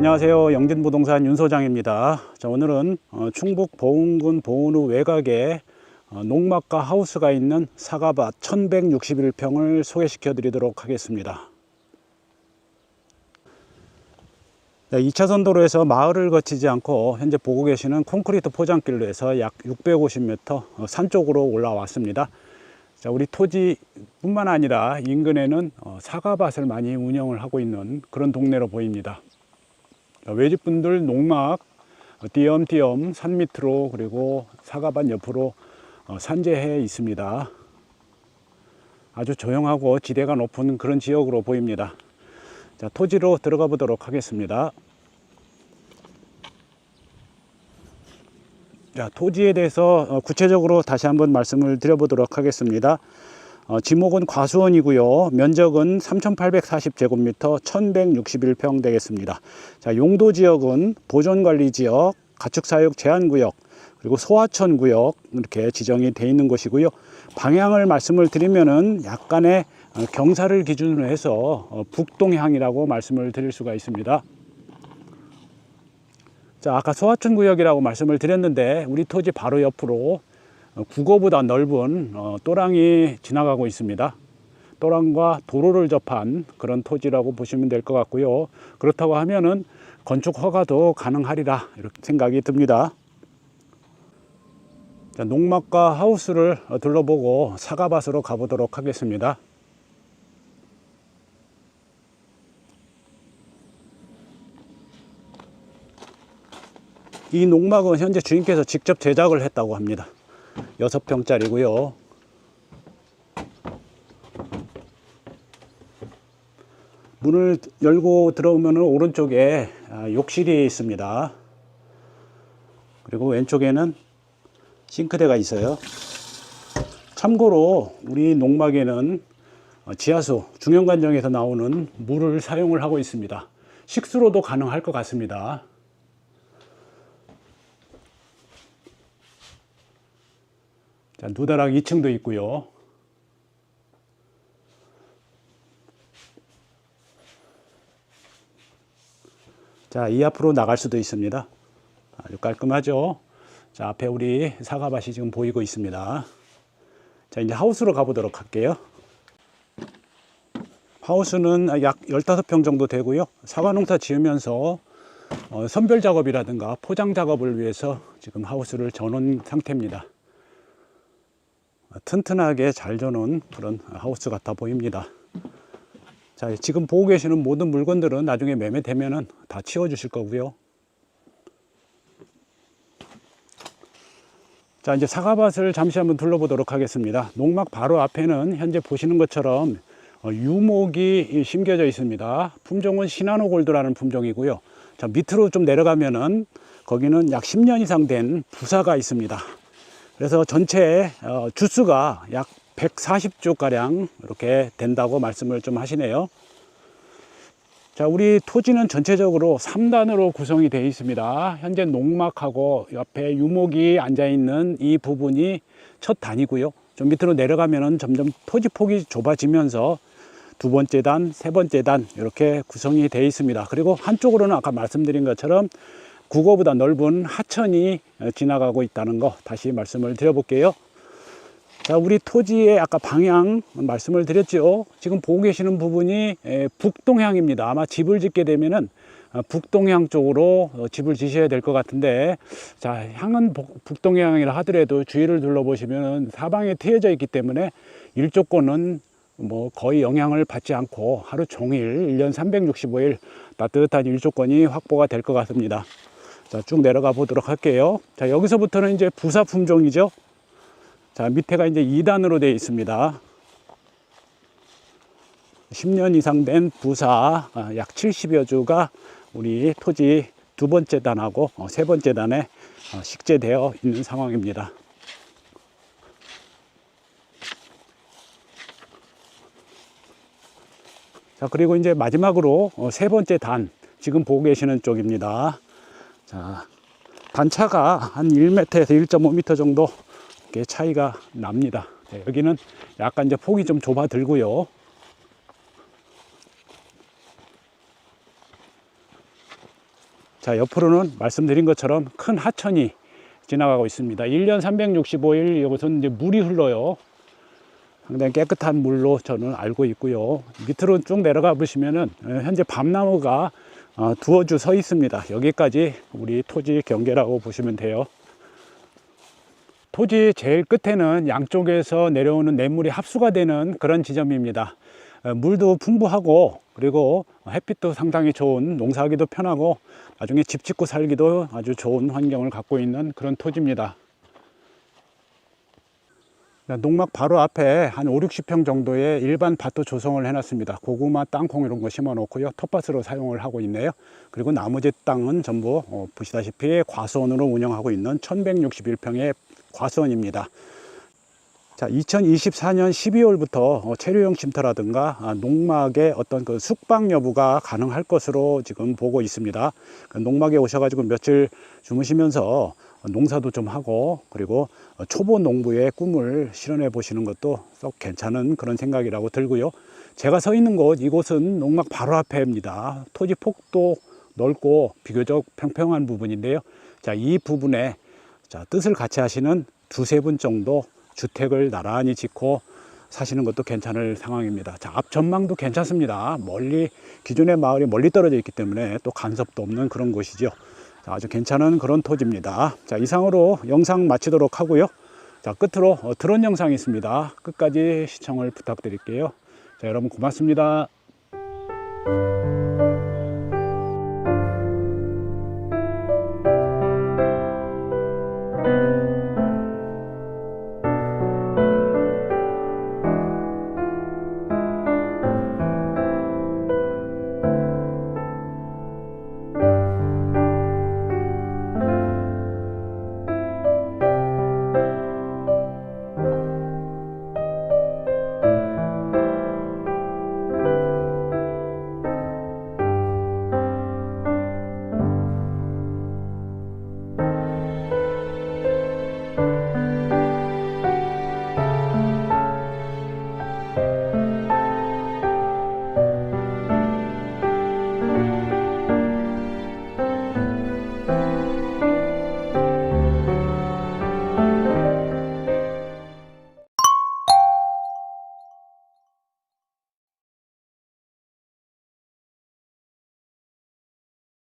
안녕하세요. 영진부동산 윤 소장입니다. 자, 오늘은 어, 충북 보은군 보은우 외곽에 어, 농막과 하우스가 있는 사과밭 1161평을 소개시켜 드리도록 하겠습니다. 네, 2차선 도로에서 마을을 거치지 않고 현재 보고 계시는 콘크리트 포장길로 해서 약 650m 어, 산 쪽으로 올라왔습니다. 자, 우리 토지뿐만 아니라 인근에는 어, 사과밭을 많이 운영을 하고 있는 그런 동네로 보입니다. 자, 외집분들 농막 어, 띄엄띄엄 산 밑으로 그리고 사과밭 옆으로 어, 산재해 있습니다. 아주 조용하고 지대가 높은 그런 지역으로 보입니다. 자, 토지로 들어가 보도록 하겠습니다. 자, 토지에 대해서 어, 구체적으로 다시 한번 말씀을 드려보도록 하겠습니다. 어, 지목은 과수원이고요. 면적은 3,840제곱미터 1,161평 되겠습니다. 자, 용도 지역은 보존관리 지역, 가축사육 제한구역, 그리고 소하천 구역 이렇게 지정이 되어 있는 곳이고요. 방향을 말씀을 드리면은 약간의 어, 경사를 기준으로 해서 어, 북동향이라고 말씀을 드릴 수가 있습니다. 자, 아까 소하천 구역이라고 말씀을 드렸는데 우리 토지 바로 옆으로 어, 국어보다 넓은 어, 또랑이 지나가고 있습니다. 또랑과 도로를 접한 그런 토지라고 보시면 될 것 같고요. 그렇다고 하면은 건축 허가도 가능하리라 이렇게 생각이 듭니다. 자, 농막과 하우스를 어, 둘러보고 사과밭으로 가보도록 하겠습니다. 이 농막은 현재 주인께서 직접 제작을 했다고 합니다. 6평짜리고요. 문을 열고 들어오면 오른쪽에 아, 욕실이 있습니다. 그리고 왼쪽에는 싱크대가 있어요. 참고로 우리 농막에는 어, 지하수 중형관정에서 나오는 물을 사용을 하고 있습니다. 식수로도 가능할 것 같습니다. 자, 누다락 2층도 있고요. 자, 이 앞으로 나갈 수도 있습니다. 아주 깔끔하죠. 자, 앞에 우리 사과밭이 지금 보이고 있습니다. 자, 이제 하우스로 가보도록 할게요. 하우스는 약 15평 정도 되고요. 사과 농사 지으면서 어, 선별 작업이라든가 포장 작업을 위해서 지금 하우스를 전원 상태입니다. 튼튼하게 잘 저는 그런 하우스 같아 보입니다. 자, 지금 보고 계시는 모든 물건들은 나중에 매매되면은 다 치워 주실 거고요. 자, 이제 사과밭을 잠시 한번 둘러보도록 하겠습니다. 농막 바로 앞에는 현재 보시는 것처럼 어, 유목이 심겨져 있습니다. 품종은 시나노 골드라는 품종이고요. 자, 밑으로 좀 내려가면은 거기는 약 10년 이상 된 부사가 있습니다. 그래서 전체 어, 주수가 약 140주 가량 이렇게 된다고 말씀을 좀 하시네요. 자, 우리 토지는 전체적으로 3단으로 구성이 되어 있습니다. 현재 농막하고 옆에 유목이 앉아 있는 이 부분이 첫 단이고요. 좀 밑으로 내려가면은 점점 토지 폭이 좁아지면서 두 번째 단, 세 번째 단 이렇게 구성이 되어 있습니다. 그리고 한쪽으로는 아까 말씀드린 것처럼 국어보다 넓은 하천이 지나가고 있다는 거 다시 말씀을 드려볼게요. 자, 우리 토지의 아까 방향 말씀을 드렸죠. 지금 보고 계시는 부분이 북동향입니다. 아마 집을 짓게 되면은 어, 북동향 쪽으로 어, 집을 지셔야 될 것 같은데, 자, 향은 북동향이라 하더라도 주위를 둘러보시면 사방에 트여져 있기 때문에 일조권은 뭐 거의 영향을 받지 않고 하루 종일 1년 365일 따뜻한 일조권이 확보가 될 것 같습니다. 자, 쭉 내려가 보도록 할게요. 자, 여기서부터는 이제 부사 품종이죠. 자, 밑에가 이제 2단으로 되어 있습니다. 10년 이상 된 부사 아, 약 70여 주가 우리 토지 두 번째 단하고 어, 세 번째 단에 어, 식재되어 있는 상황입니다. 자, 그리고 이제 마지막으로 어, 세 번째 단, 지금 보고 계시는 쪽입니다. 자, 단차가 한 1m에서 1.5m 정도 이렇게 차이가 납니다. 네, 여기는 약간 이제 폭이 좀 좁아들고요. 자, 옆으로는 말씀드린 것처럼 큰 하천이 지나가고 있습니다. 1년 365일 이곳은 이제 물이 흘러요. 상당히 깨끗한 물로 저는 알고 있고요. 밑으로 쭉 내려가 보시면은 어, 현재 밤나무가 어, 두어 주 서 있습니다. 여기까지 우리 토지 경계라고 보시면 돼요. 토지 제일 끝에는 양쪽에서 내려오는 냇물이 합수가 되는 그런 지점입니다. 어, 물도 풍부하고 그리고 햇빛도 상당히 좋은 농사하기도 편하고 나중에 집 짓고 살기도 아주 좋은 환경을 갖고 있는 그런 토지입니다. 농막 바로 앞에 한 5, 60평 정도의 일반 밭도 조성을 해놨습니다. 고구마, 땅콩 이런 거 심어 놓고요. 텃밭으로 사용을 하고 있네요. 그리고 나머지 땅은 전부 어, 보시다시피 과수원으로 운영하고 있는 1161평의 과수원입니다. 자, 2024년 12월부터 어, 체류용 쉼터라든가 아, 농막의 어떤 그 숙박 여부가 가능할 것으로 지금 보고 있습니다. 그 농막에 오셔가지고 며칠 주무시면서 농사도 좀 하고 그리고 어, 초보 농부의 꿈을 실현해 보시는 것도 썩 괜찮은 그런 생각이라고 들고요. 제가 서 있는 곳 이곳은 농막 바로 앞에입니다. 토지 폭도 넓고 비교적 평평한 부분인데요. 자, 이 부분에 자, 뜻을 같이 하시는 두세 분 정도 주택을 나란히 짓고 사시는 것도 괜찮을 상황입니다. 자, 앞 전망도 괜찮습니다. 멀리, 기존의 마을이 멀리 떨어져 있기 때문에 또 간섭도 없는 그런 곳이죠. 자, 아주 괜찮은 그런 토지입니다. 자, 이상으로 영상 마치도록 하고요. 자, 끝으로 어, 드론 영상이 있습니다. 끝까지 시청을 부탁드릴게요. 자, 여러분 고맙습니다.